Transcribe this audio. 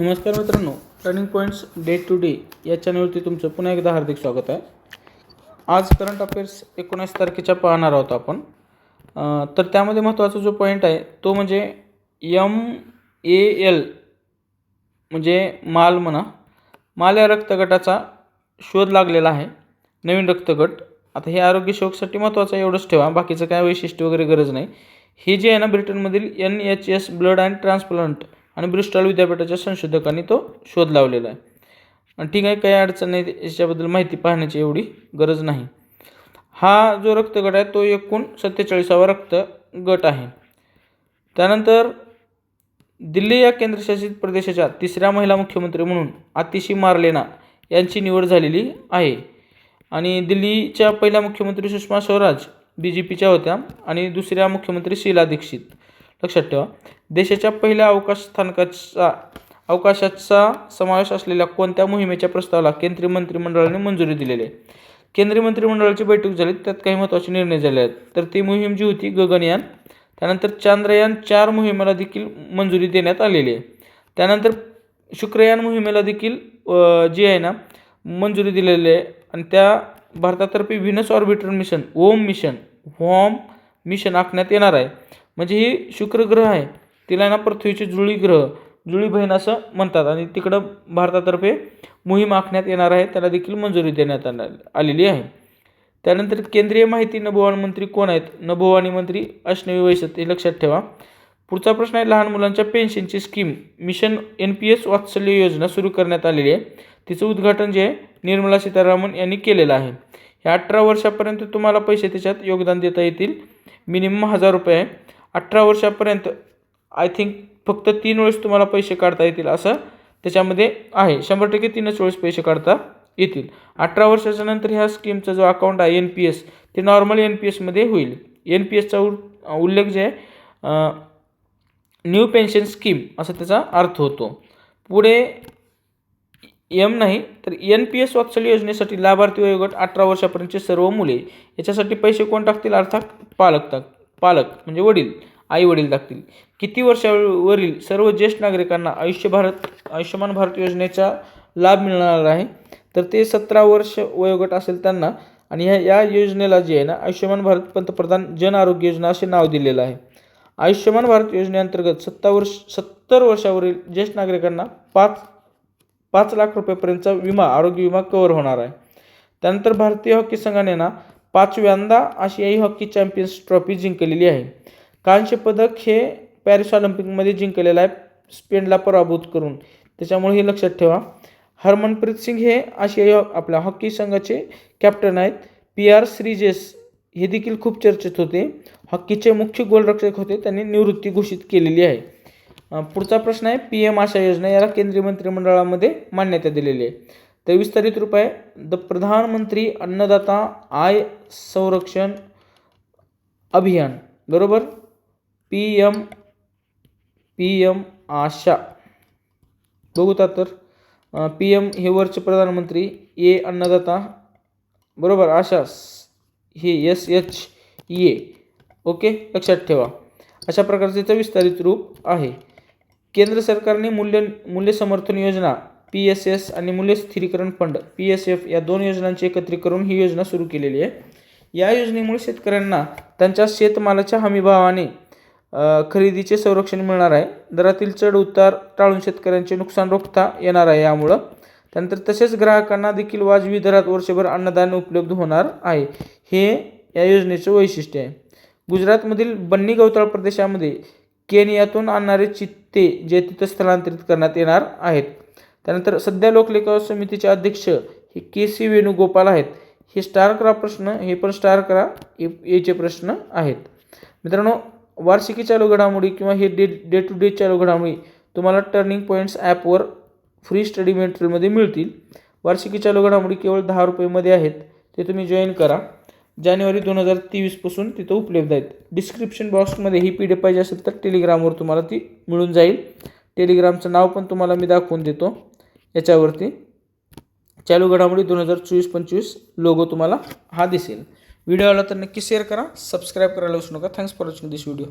नमस्कार मित्रांनो turning points day to day या चॅनलवरती तुमचं पुन्हा एकदा हार्दिक स्वागत आहे. आज करंट अफेअर्स एकोणीस तारखेच्या पाहणार आहोत आपण. तर त्यामध्ये महत्त्वाचा जो पॉईंट आहे तो म्हणजे यम ए एल म्हणजे माल म्हणा. माल या रक्तगटाचा शोध लागलेला आहे नवीन रक्तगट. आता हे आरोग्य शोकसाठी महत्त्वाचं आहे एवढंच ठेवा. बाकीचं काय वैशिष्ट्य वगैरे गरज नाही. हे जे आहे ना ब्रिटनमधील N H S blood and transplant आणि ब्रिस्टॉल विद्यापीठाच्या संशोधकांनी तो शोध लावलेला आहे. आणि ठीक आहे काही अडचण नाही याच्याबद्दल माहिती पाहण्याची एवढी गरज नाही. हा जो रक्तगट आहे तो एकूण सत्तेचाळीसावा रक्त गट आहे. त्यानंतर दिल्ली या केंद्रशासित प्रदेशाच्या तिसऱ्या महिला मुख्यमंत्री म्हणून आतिशी मार्लेना यांची निवड झालेली आहे. आणि दिल्लीच्या पहिल्या मुख्यमंत्री सुषमा स्वराज बी जे पीच्या होत्या आणि दुसऱ्या मुख्यमंत्री शीला दीक्षित. लक्षात ठेवा. देशाच्या पहिल्या अवकाश स्थानकाचा अवकाशाचा समावेश असलेल्या कोणत्या मोहिमेच्या प्रस्तावाला केंद्रीय मंत्रिमंडळाने मंजुरी दिलेली आहे? केंद्रीय मंत्रिमंडळाची बैठक झाली त्यात काही महत्त्वाचे निर्णय झाले आहेत. तर ती मोहीम जी होती गगनयान त्यानंतर चांद्रयान चार मोहिमेला देखील मंजुरी देण्यात आलेली आहे. त्यानंतर शुक्रयान मोहिमेला देखील जी आहे ना मंजुरी दिलेली आहे. आणि त्या भारतातर्फे व्हिनस ऑर्बिटर मिशन ओम मिशन होम मिशन आखण्यात येणार आहे. म्हणजे ही शुक्र ग्रह आहे. तिला ना पृथ्वीची जुळी ग्रह जुळी बहीण असं म्हणतात. आणि तिकडं भारतातर्फे मोहीम आखण्यात येणार आहे. त्याला देखील मंजुरी देण्यात आला- आलेली आहे. त्यानंतर केंद्रीय माहिती नभोवाणी मंत्री कोण आहेत? नभोवाणी मंत्री अश्नवी वैशत हे लक्षात ठेवा. पुढचा प्रश्न आहे लहान मुलांच्या पेन्शनची scheme mission N P S Vatsalya योजना सुरू करण्यात आलेली आहे. तिचं उद्घाटन जे आहे निर्मला सीतारामन यांनी केलेलं आहे. ह्या अठरा वर्षापर्यंत तुम्हाला पैसे त्याच्यात योगदान देता येतील. मिनिमम हजार रुपये आहे. अठरा वर्षापर्यंत आय थिंक फक्त तीन वेळेस तुम्हाला पैसे काढता येतील असं त्याच्यामध्ये आहे. शंभर टक्के तीनच वेळेस पैसे काढता येतील. अठरा वर्षाच्या नंतर ह्या स्कीमचा जो अकाउंट आहे एन पी एस ते नॉर्मल एन पी एसमध्ये होईल. एन पी एसचा उल्लेख जे आहे न्यू पेन्शन स्कीम असा त्याचा अर्थ होतो. पुढे एम नाही तर एन पी एस वात्सल्य योजनेसाठी लाभार्थी वयोगट अठरा वर्षापर्यंतचे सर्व मुले याच्यासाठी पैसे कोण टाकतील? अर्थात पालक टाक पालक म्हणजे वडील आई वडील लागतील किती वर्षावरील सर्व ज्येष्ठ नागरिकांना आयुष्य भारत आयुष्यमान भारत योजनेचा लाभ मिळणार आहे? तर ते सतरा वर्ष वयोगट असेल त्यांना आणि ह्या या योजनेला जे आहे ना आयुष्यमान भारत पंतप्रधान जन आरोग्य योजना असे नाव दिलेलं आहे. आयुष्यमान भारत योजनेअंतर्गत सत्ता वर्ष सत्तर वर्षावरील ज्येष्ठ नागरिकांना पाच पाच लाख रुपयेपर्यंतचा विमा आरोग्य विमा कव्हर होणार आहे. त्यानंतर भारतीय हॉकी संघाने ना पाचव्यांदा आशियाई हॉकी चॅम्पियन्स ट्रॉफी जिंकलेली आहे. कांस्य पदक हे पॅरिस ऑलिम्पिकमध्ये जिंकलेलं आहे स्पेनला पराभूत करून. त्याच्यामुळे हे लक्षात ठेवा. हरमनप्रीत सिंग हे आशियाई हॉ- आपल्या हॉकी संघाचे कॅप्टन आहेत. पी आर श्रीजेस हे देखील खूप चर्चेत होते. हॉकीचे मुख्य गोलरक्षक होते. त्यांनी निवृत्ती घोषित केलेली आहे. पुढचा प्रश्न आहे पी एम आशा योजना याला केंद्रीय मंत्रिमंडळामध्ये मान्यता दिलेली आहे. ते विस्तारित रूप आहे द प्रधानमंत्री अन्नदाता आय संरक्षण अभियान. बरोबर? P M P M Asha. बघूता तर. पी एम हे वरचे प्रधानमंत्री ए अन्नदाता. बरोबर? आशा हे एस एच ए. ओके? लक्षात ठेवा. अशा प्रकारचे विस्तारित रूप आहे. केंद्र सरकारने मूल्य मूल्य समर्थन योजना पी एस एस आणि मूल्य स्थिरीकरण फंड पी एस एफ या दोन योजनांचे एकत्रीकरण ही योजना सुरू केलेली आहे. या योजनेमुळे शेतकऱ्यांना त्यांच्या शेतमालाच्या हमीभावाने खरेदीचे संरक्षण मिळणार आहे. दरातील चढ उतार टाळून शेतकऱ्यांचे नुकसान रोखता येणार आहे यामुळं. त्यानंतर तसेच ग्राहकांना देखील वाजवी दरात वर्षभर अन्नधान्य उपलब्ध होणार आहे. हे या योजनेचं वैशिष्ट्य आहे. गुजरातमधील बन्नी गवताळ प्रदेशामध्ये केनियातून आणणारे चित्ते जे तिथं स्थलांतरित करण्यात येणार आहेत. त्यानंतर सध्या लोकलेखा समितीचे अध्यक्ष हे के सी वेणुगोपाल आहेत. हे स्टार करा प्रश्न हे पण स्टार करा याचे प्रश्न आहेत. मित्रांनो वार्षिकी चालू घडामोडी किंवा हे डे डे टू डे चालू घडामोडी तुम्हाला टर्निंग पॉईंट्स ॲपवर फ्री स्टडी मटेरियलमध्ये मिळतील. वार्षिकी चालू घडामोडी केवळ दहा रुपयेमध्ये आहेत. ते तुम्ही जॉईन करा. जानेवारी दोन हजार तेवीसपासून तिथं उपलब्ध आहेत. डिस्क्रिप्शन बॉक्समध्ये ही पी डी पाहिजे असेल तर टेलिग्रामवर तुम्हाला ती मिळून जाईल. टेलिग्रामचं नाव पण तुम्हाला मी दाखवून देतो. याच्यावरती चालू घडामोडी दोन हजार चोवीस पंचवीस लोगो तुम्हाला हा दिसेल. व्हिडिओ आला तर नक्की शेअर करा सबस्क्राईब करायला विसरू नका. Thanks for watching this video